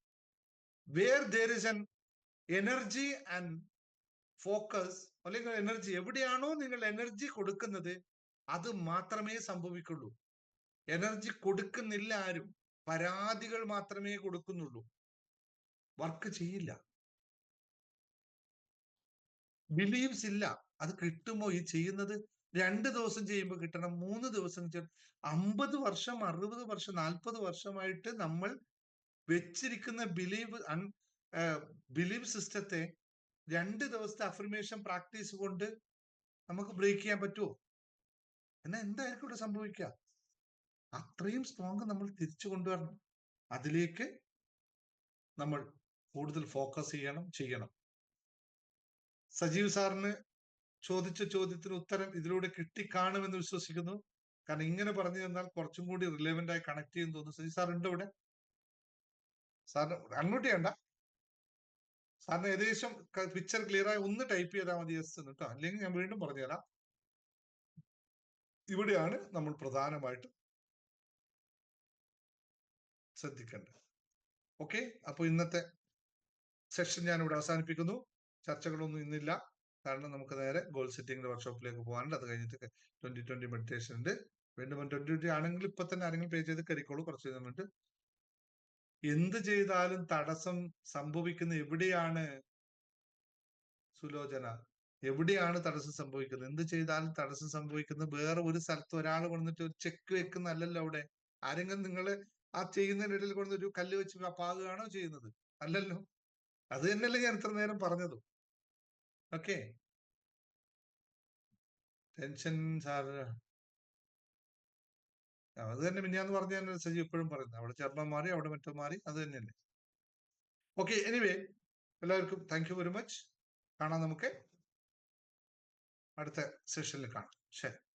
Where there is an energy and focus അല്ലെങ്കിൽ എനർജി എവിടെയാണോ നിങ്ങൾ എനർജി കൊടുക്കുന്നത് അത് മാത്രമേ സംഭവിക്കുള്ളൂ. എനർജി കൊടുക്കുന്നില്ല ആരും. പരാതികൾ മാത്രമേ കൊടുക്കുന്നുള്ളൂ. വർക്ക് ചെയ്യില്ല. ബിലീവ്സ് ഇല്ല. അത് കിട്ടുമോ? ഈ ചെയ്യുന്നത് രണ്ട് ദിവസം ചെയ്യുമ്പോൾ കിട്ടണം മൂന്ന് ദിവസം അമ്പത് വർഷം അറുപത് വർഷം നാൽപ്പത് വർഷമായിട്ട് നമ്മൾ വെച്ചിരിക്കുന്ന ബിലീവ് അൺ ബിലീവ് സിസ്റ്റത്തെ രണ്ട് ദിവസത്തെ അഫർമേഷൻ പ്രാക്ടീസ് കൊണ്ട് നമുക്ക് ബ്രേക്ക് ചെയ്യാൻ പറ്റുമോ? എന്നാ എന്തായിരിക്കും ഇവിടെ സംഭവിക്കുക? അത്രയും സ്ട്രോങ് നമ്മൾ തിരിച്ചു കൊണ്ടുവരണം. അതിലേക്ക് നമ്മൾ കൂടുതൽ ഫോക്കസ് ചെയ്യണം ചെയ്യണം. സജീവ് സാറിന് ചോദിച്ച ചോദ്യത്തിന് ഉത്തരം ഇതിലൂടെ കിട്ടിക്കാണുമെന്ന് വിശ്വസിക്കുന്നു. കാരണം ഇങ്ങനെ പറഞ്ഞു തന്നാൽ കുറച്ചും കൂടി റിലേവന്റ് ആയി കണക്ട് ചെയ്യുന്നു തോന്നുന്നു. സജീവ് സാർ ഉണ്ട് ഇവിടെ? സാറിന് അൺമ്യൂട്ട് ചെയ്യണ്ട. സാറിന് ഏകദേശം പിക്ചർ ക്ലിയർ ആയി ഒന്ന് ടൈപ്പ് ചെയ്താൽ മതി യെസ് എന്ന് കേട്ടോ. അല്ലെങ്കിൽ ഞാൻ വീണ്ടും പറഞ്ഞുതരാം. ഇവിടെയാണ് നമ്മൾ പ്രധാനമായിട്ടും ശ്രദ്ധിക്കേണ്ടത് ഓക്കെ? അപ്പൊ ഇന്നത്തെ സെഷൻ ഞാൻ ഇവിടെ അവസാനിപ്പിക്കുന്നു. ചർച്ചകളൊന്നും ഇന്നില്ല. കാരണം നമുക്ക് നേരെ ഗോൾ സെറ്റിംഗിന്റെ വർക്ക്ഷോപ്പിലേക്ക് പോകാനുണ്ട്. അത് കഴിഞ്ഞിട്ട് ട്വന്റി ട്വന്റി മെഡിറ്റേഷൻ ഉണ്ട്. വീണ്ടും ട്വന്റി ട്വന്റി ആണെങ്കിൽ ഇപ്പൊ തന്നെ ആരെങ്കിലും പേ ചെയ്ത് കയറിക്കോളൂ. കുറച്ച് കഴിഞ്ഞിട്ട് എന്ത് ചെയ്താലും തടസ്സം സംഭവിക്കുന്ന എവിടെയാണ് സുലോചന? എവിടെയാണ് തടസ്സം സംഭവിക്കുന്നത്? എന്ത് ചെയ്താലും തടസ്സം സംഭവിക്കുന്നത് വേറെ ഒരു സ്ഥലത്ത് ഒരാൾ വന്നിട്ട് ഒരു ചെക്ക് വെക്കുന്നല്ലല്ലോ അവിടെ. ആരെങ്കിലും നിങ്ങൾ ആ ചെയ്യുന്നതിനിടയിൽ കൊണ്ട് ഒരു കല്ല് വെച്ച് പാകുകയാണോ ചെയ്യുന്നത്? അല്ലല്ലോ. അത് തന്നെയല്ലേ ഞാൻ ഇത്ര നേരം പറഞ്ഞതും. ഓക്കെ. Tension sir. അത് തന്നെ മിന്നാന്ന് പറഞ്ഞ സജീവ് സജി ഇപ്പോഴും പറയുന്നത്. അവിടെ ചർമ്മം മാറി അവിടെ മറ്റോ മാറി അത് തന്നെയല്ലേ. ഓക്കെ എനിവേ എല്ലാവർക്കും താങ്ക് യു വെരി മച്ച് കാണാം നമുക്ക്. അടുത്ത സെഷനിൽ കാണാം. ശരി.